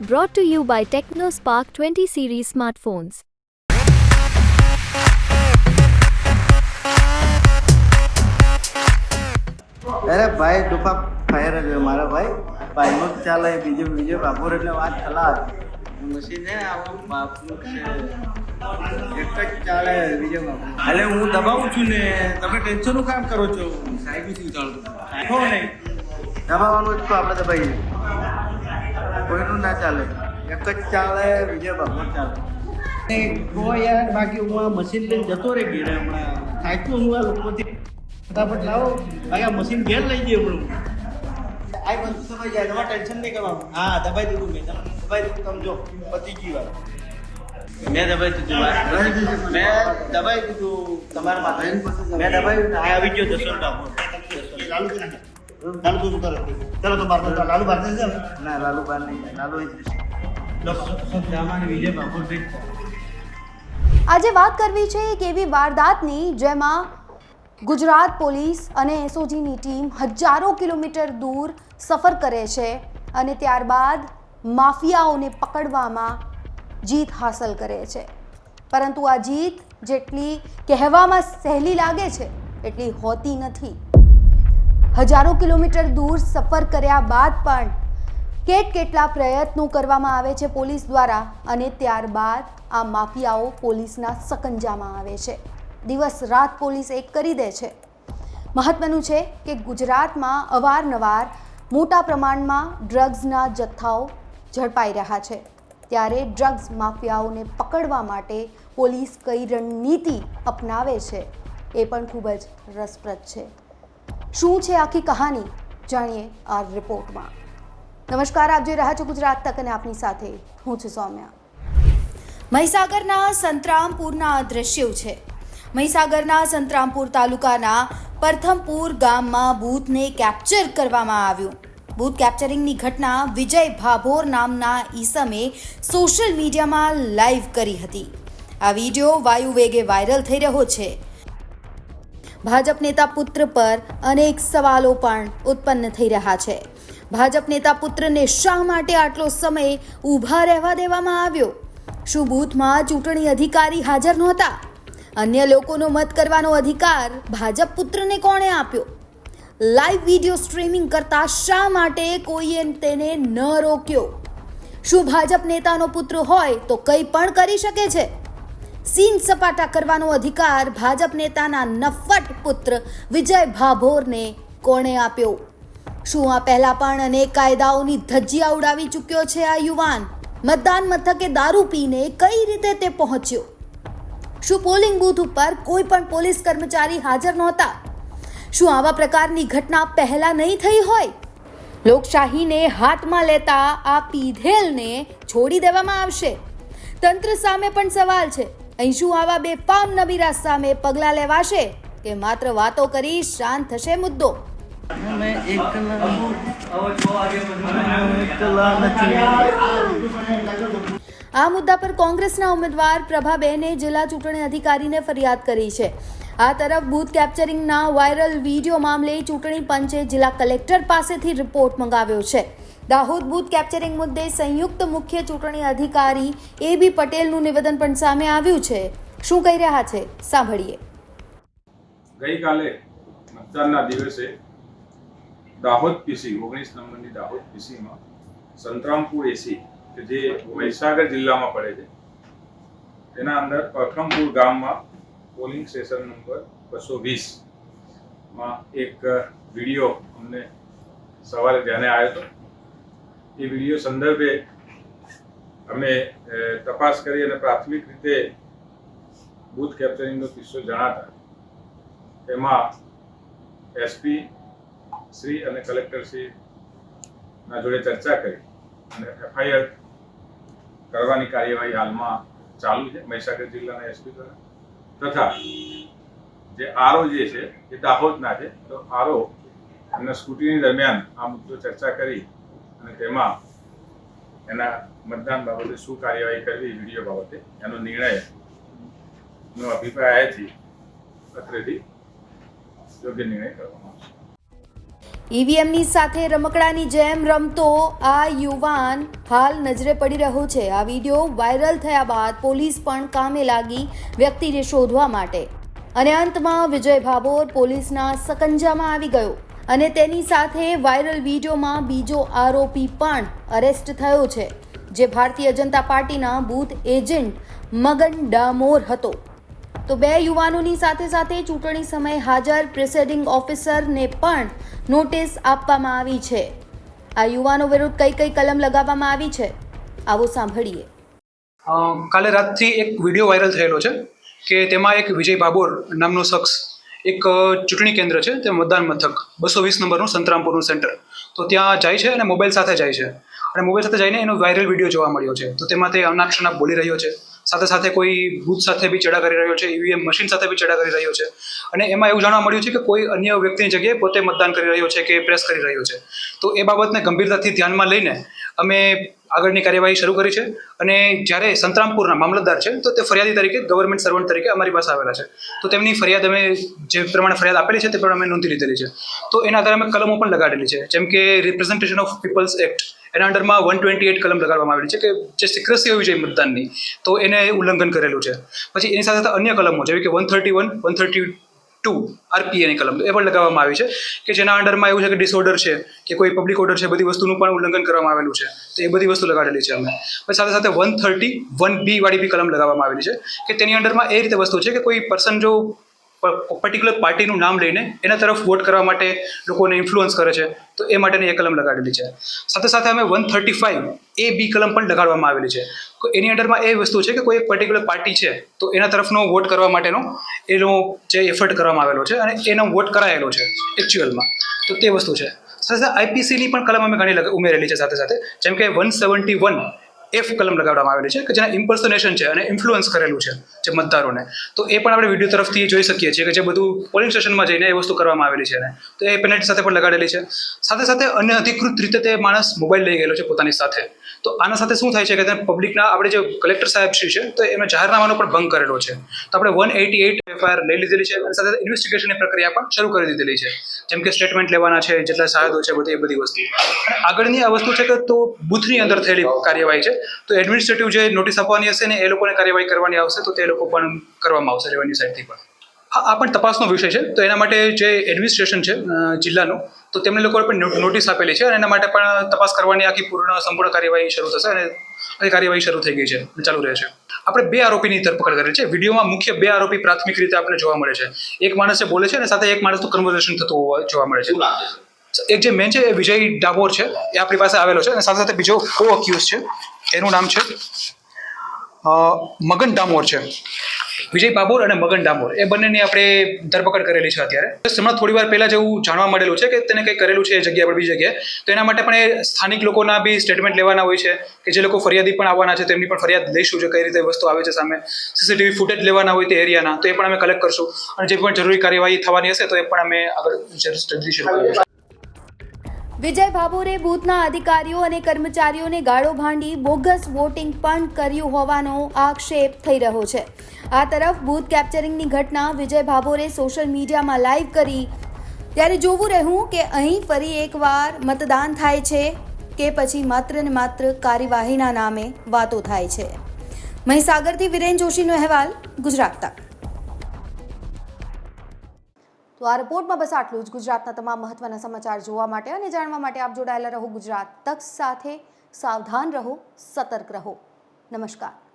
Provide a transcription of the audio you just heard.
Brought to you by TechnoSpark 20 series smartphones. અરે ભાઈ દુખા fire જ હોય મારા ભાઈ. ભાઈનો ચાલે બીજું બીજું. બાપુર એટલે વાત ખલાસ મશીન છે આવું આપણું છે. એક જ ચાલે બીજો બાપુ. અલે હું દબાવું છું ને તમે ટેન્શનનું કામ કરો છો? સાહેબ શું ચાલતું નહીં દબાવવાનું જ તો આપણે દબાઈએ કોઈનું ના ચાલે. એક જ ચાલે વિજય બાપુ ચાલે. કોઈ યાર બાકી હું આ મશીન લઈને જતો રહી ઘેરે હમણાં. થાક્યો હું આ લોકોથી. ફટાફટ લાવો. બાકી આ મશીન ઘેર લઈ જઈએ હમણાં આ બધું સમય જાય તમારે ટેન્શન નહીં કરવાનું. હા દબાઈ દીધું મેં. તમે દબાઈ દીધું તમે જો પતી ગઈ વાત મેં દબાઈ દીધું મેં દબાઈ દીધું તમારા માટે મેં દબાઈ આ આવી ગયો દસો ડાબો લાલુ કે ના? લાલુ તું કરે? ચલો તો બાર લાલુ બાર છે ના લાલુ બાર નહીં લાલુ જ રહેશે. આજે વાત કરવી છે એક એવી વારદાતની જેમાં ગુજરાત પોલીસ અને એસઓજીની ટીમ હજારો કિલોમીટર દૂર સફર કરે છે અને ત્યારબાદ માફિયાઓને પકડવામાં જીત હાંસલ કરે છે. પરંતુ આ જીત જેટલી કહેવામાં સહેલી લાગે છે એટલી હોતી નથી. હજારો કિલોમીટર દૂર સફર કર્યા બાદ પણ કેટ કેટલા પ્રયત્નો કરવામાં આવે છે પોલીસ દ્વારા અને ત્યારબાદ આ માફિયાઓ પોલીસના સકંજામાં આવે છે. દિવસ રાત પોલીસ એક કરી દે છે. મહત્વનું છે કે ગુજરાતમાં અવારનવાર મોટા પ્રમાણમાં ડ્રગ્સના જથ્થાઓ ઝડપાઈ રહ્યા છે. ત્યારે ડ્રગ્સ માફિયાઓને પકડવા માટે પોલીસ કઈ રણનીતિ અપનાવે છે એ પણ ખૂબ જ રસપ્રદ છે. શું છે આખી કહાની? જાણીએ આ રિપોર્ટમાં. નમસ્કાર, આપ જોઈ રહ્યા છો ગુજરાત તક અને આપની સાથે હું છું સૌમ્યા. મહીસાગરના સંતરામપુરના દ્રશ્યો છે. મહીસાગરના સંતરામપુર તાલુકાના પ્રથમપુર ગામમાં બૂથને કેપ્ચર કરવામાં આવ્યું. બૂથ કેપ્ચરિંગની ઘટના વિજય ભાભોર નામના ઈસમે સોશિયલ મીડિયામાં લાઈવ કરી હતી. આ વીડિયો વાયુ વેગે વાયરલ થઈ રહ્યો છે. ભાજપ નેતા પુત્ર પર અનેક સવાલો પણ ઉત્પન્ન થઈ રહ્યા છે. ભાજપ નેતા પુત્રને શા માટે આટલો સમય ઊભા રહેવા દેવામાં આવ્યો? શું બૂથમાં ચૂંટણી અધિકારી હાજર નહોતા? અન્ય લોકોનો મત કરવાનો અધિકાર ભાજપ પુત્રને કોણે આપ્યો? લાઈવ વીડિયો સ્ટ્રીમિંગ કરતા શા માટે કોઈએ તેને ન રોક્યો? શું ભાજપ નેતાનો પુત્ર હોય તો કંઈ પણ કરી શકે છે? સીન સપાટા કરવાનો અધિકાર ભાજપ નેતાના નફટ પુત્ર વિજય ભાભોરને કોણે આપ્યો? શું આ પહેલા પણ અનેક કાયદાઓની ધજ્જિયા ઉડાવી ચૂક્યો છે આ યુવાન? મતદાન મથકે દારૂ પીને કઈ રીતે તે પહોંચ્યો? શું પોલિંગ બૂથ ઉપર કોઈ પણ પોલીસ કર્મચારી હાજર નહોતા? શું આવા પ્રકારની ઘટના પહેલા નહીં થઈ હોય? લોકશાહીને હાથમાં લેતા આ પીધેલને છોડી દેવામાં આવશે? તંત્ર સામે પણ સવાલ છે. અહીં શું આવા બેફામ નબીરા સામે પગલાં લેવાશે કે માત્ર વાતો કરી શાંત થશે મુદ્દો? મેં એકલા એકલા નથી આ મુદ્દા પર કોંગ્રેસના ઉમેદવાર પ્રભાબેને જિલ્લા ચૂંટણી અધિકારીને ફરિયાદ કરી છે. આ તરફ બૂથ કેપ્ચરિંગના વાયરલ વીડિયો મામલે ચૂંટણી પંચે જિલ્લા કલેક્ટર પાસેથી રિપોર્ટ મંગાવ્યો છે. દાહોદ બૂથ કેપ્ચરિંગ મુદ્દે સંયુક્ત મુખ્ય ચૂંટણી અધિકારી એ બી પટેલનું નિવેદન પણ સામે આવ્યું છે. શું કહી રહ્યા છે? સાંભળીએ. ગઈકાલે મતદાનના દિવસે દાહોદ પીસી, ઓગણીસ નંબરની દાહોદ પીસીમાં સંતરામપુર એસી કે જે મહીસાગર જિલ્લામાં પડે છે, તેના અંદર પરખમપુર ગામમાં પોલિંગ સ્ટેશન નંબર બસો વીસમાં એક વીડિયો અમને સવારે ધ્યાને આવ્યો હતો એ વીડિયો સંદર્ભે અમે તપાસ કરી અને પ્રાથમિક રીતે બૂથ કેપ્ચરિંગનો કિસ્સો જણાતા. એમાં એસપી શ્રી અને કલેક્ટર શ્રી ના જોડે ચર્ચા કરી અને એફઆઈઆર કરવાની કાર્યવાહી હાલમાં ચાલુ છે, મહીસાગર જિલ્લાના એસપી દ્વારા. તથા જે આરો જે છે, એ દાહોદના છે. તો આરઓ એમના સ્કૂટીની દરમિયાન આ મુદ્દો ચર્ચા કરી તેમાં એના મતદાન બાબતે શું કાર્યવાહી કરવી વીડિયો બાબતે એનો નિર્ણય નો અભિપ્રાય આવ્યાથી અત્રેથી યોગ્ય નિર્ણય કરવામાં આવશે. ઈવીએમની સાથે રમકડાની જેમ રમતો, આ યુવાન હાલ નજરે પડી રહ્યો છે. આ વીડિયો વાયરલ થયા બાદ પોલીસ પણ કામે લાગી વ્યક્તિને શોધવા માટે. અને અંતમાં વિજય ભાભોર પોલીસના સકંજામાં આવી ગયો. અને તેની સાથે વાયરલ વિડીયોમાં બીજો આરોપી પણ અરેસ્ટ થયો છે, જે ભારતીય જનતા પાર્ટીના બૂથ એજન્ટ મગન ડામોર હતો. તો બે યુવાનોની સાથે સાથે ચૂંટણી સમયે હાજર પ્રિસાઇડિંગ ઓફિસરને પણ નોટિસ આપવામાં આવી છે. આ યુવાનો વિરુદ્ધ કઈ કઈ કલમ લગાવવામાં આવી છે? આવો સાંભળીએ. કાલે રાતથી એક વીડિયો વાયરલ થયેલો છે કે તેમાં એક વિજય બાબોર નામનો શખ્સ એક ચૂંટણી કેન્દ્ર છે, તે મતદાન મથક, બસો વીસ નંબરનું સંતરામપુરનું સેન્ટર. તો ત્યાં જાય છે અને મોબાઈલ સાથે જાય છે. અને મોબાઈલ સાથે જઈને એનો વાયરલ વીડિયો જોવા મળ્યો છે. તો તેમાં તે અનાપ શનાપ બોલી રહ્યો છે. સાથે સાથે કોઈ બૂથ સાથે બી ચડા કરી રહ્યો છે ઈવીએમ મશીન સાથે બી ચડા કરી રહ્યો છે. અને એમાં એવું જાણવા મળ્યું છે કે કોઈ અન્ય વ્યક્તિની જગ્યાએ પોતે મતદાન કરી રહ્યો છે કે પ્રેસ કરી રહ્યો છે. તો એ બાબતને ગંભીરતાથી ધ્યાનમાં લઈને અમે આગળની કાર્યવાહી શરૂ કરી છે અને જ્યારે સંતરામપુરના મામલતદાર છે, તો તે ફરિયાદી તરીકે ગવર્મેન્ટ સર્વન્ટ તરીકે અમારી પાસે આવેલા છે. તો તેમની ફરિયાદ અમે જે પ્રમાણે ફરિયાદ આપેલી છે, તે પ્રમાણે અમે નોંધી લીધેલી છે. તો એના આધારે અમે કલમો પણ લગાડેલી છે, જેમ કે રિપ્રેઝન્ટેશન ઓફ પીપલ્સ એક્ટ એના અંડરમાં વન ટ્વેન્ટી એટ કલમ લગાડવામાં આવેલી છે કે જે સિક્રસી હોવી જોઈએ મતદાનની. તો એને ઉલ્લંઘન કરેલું છે. પછી એની સાથે અન્ય કલમો, જેવી કે one thirty one one thirty two આરપીએની કલમ. એ પણ લગાવવામાં આવી છે કે જેના અંડરમાં એવું છે કે ડિસઓર્ડર છે, કે કોઈ પબ્લિક ઓર્ડર છે, બધી વસ્તુનું પણ ઉલ્લંઘન કરવામાં આવેલું છે. તો એ બધી વસ્તુ લગાડેલી છે અમે. પછી સાથે સાથે વન થર્ટી વન બી વાળી બી કલમ લગાવવામાં આવેલી છે કે તેની અંડરમાં એ રીતે વસ્તુ છે કે કોઈ પર્સન જો પર્ટિક્યુલર પાર્ટીનું નામ લઈને એના તરફ વોટ કરવા માટે લોકોને ઇન્ફ્લુઅન્સ કરે છે. તો એ માટેની એ કલમ લગાડેલી છે. સાથે સાથે અમે one thirty five A B કલમ પણ લગાડવામાં આવેલી છે. એની અંડરમાં એ વસ્તુ છે કે કોઈ એક પર્ટિક્યુલર પાર્ટી છે, તો એના તરફનો વોટ કરવા માટેનો એનો જે એફર્ટ કરવામાં આવેલો છે અને એનો વોટ કરાયેલો છે એકચ્યુઅલમાં તો તે વસ્તુ છે. સાથે સાથે આઈપીસીની પણ કલમ અમે ઘણી ઉમેરેલી છે સાથે સાથે. જેમ કે વન સેવન્ટી વન એફ કલમ લગાવવામાં આવેલી છે, કે જેના ઇમ્પર્સનેશન છે અને ઇન્ફ્લુઅન્સ કરેલું છે જે મતદારોને. તો એ પણ આપણે વીડિયો તરફથી જોઈ શકીએ છીએ કે જે બધું પોલિંગ સ્ટેશનમાં જઈને એ વસ્તુ કરવામાં આવેલી છે ને તો એ પેનલ્ટી સાથે પણ લગાડેલી છે. સાથે સાથે અન્ય અધિકૃત રીતે તે માણસ મોબાઈલ લઈ ગયેલો છે પોતાની સાથે. તો આના સાથે શું થાય છે કે તે પબ્લિકના આપણે જે કલેક્ટર સાહેબ શ્રી છે, તો એમનો જાહેરનામાનો પણ ભંગ કરેલો છે. તો આપણે વન એટી એટ એફઆઈઆર લઈ લીધેલી છે અને સાથે ઇન્વેસ્ટિગેશનની પ્રક્રિયા પણ શરૂ કરી દીધેલી છે. જેમ કે સ્ટેટમેન્ટ લેવાના છે, જેટલા સાહેદો છે, બધી એ બધી વસ્તુ. આગળની આ વસ્તુ છે કે તો બુથની અંદર થયેલી કાર્યવાહી છે. તો એડમિનિસ્ટ્રેટિવ જે નોટિસ આપવાની હશે ને, એ લોકોને કાર્યવાહી કરવાની આવશે, તો તે લોકો પણ કરવામાં આવશે રેવન્યુ સાઇડથી પણ. હા, આ પણ તપાસનો વિષય છે. તો એના માટે જે એડમિનિસ્ટ્રેશન છે જિલ્લાનું, તો તેમને લોકોએ પણ નોટિસ આપેલી છે અને એના માટે પણ તપાસ કરવાની આખી પૂર્ણ સંપૂર્ણ કાર્યવાહી શરૂ થશે અને કાર્યવાહી શરૂ થઈ ગઈ છે ચાલુ રહે છે. આપણે બે આરોપીની ધરપકડ કરેલ છે. વિડીયોમાં મુખ્ય બે આરોપી પ્રાથમિક રીતે આપણે જોવા મળે છે. એક માણસે બોલે છે અને સાથે એક માણસનું કન્વર્ઝેશન થતું હોવા જોવા મળે છે. એક જે મેન છે એ વિજય ડાબોર છે. એ આપણી પાસે આવેલો છે અને સાથે સાથે બીજો કો અક્યુઝ છે. એનું નામ છે મગન ડામોર છે. વિજય બાબુર અને મગન ડામોર. એ બંનેની આપણે ધરપકડ કરેલી છે અત્યારે. હમણાં થોડી વાર પહેલા જેવું જાણવા મળેલું છે કે તેને કંઈ કરેલું છે એ જગ્યા પર બીજી જગ્યાએ. તો એના માટે પણ સ્થાનિક લોકોના બી સ્ટેટમેન્ટ લેવાના હોય છે કે જે લોકો ફરિયાદી પણ આવવાના છે તેમની પણ ફરિયાદ લઈશું છે કઈ રીતે વસ્તુ આવે છે સામે. સીસીટીવી ફૂટેજ લેવાના હોય તે એરિયાના, તો એ પણ અમે કલેક્ટ કરશું. અને જે પણ જરૂરી કાર્યવાહી થવાની હશે તો એ પણ અમે આગળ શરૂ કરીશું. વિજય ભાભોરે બૂથના અધિકારીઓ અને કર્મચારીઓને ગાળો ભાંડી, બોગસ વોટિંગ પણ કર્યું હોવાનો આક્ષેપ થઈ રહ્યો છે. આ તરફ બૂથ કેપ્ચરિંગની ઘટના વિજય ભાભોરે સોશિયલ મીડિયામાં લાઈવ કરી. ત્યારે જોવું રહ્યું કે અહીં ફરી એકવાર મતદાન થાય છે કે પછી માત્ર ને માત્ર કાર્યવાહીના નામે વાતો થાય છે. મહીસાગરથી વિરેન જોશીનો અહેવાલ, ગુજરાત તક. તો આ રિપોર્ટમાં બસ આટલું જ. ગુજરાતના તમામ મહત્વના સમાચાર જોવા માટે અને જાણવા માટે આપ જોડાયેલા રહો ગુજરાત તક સાથે. સાવધાન રહો, સતર્ક રહો. નમસ્કાર.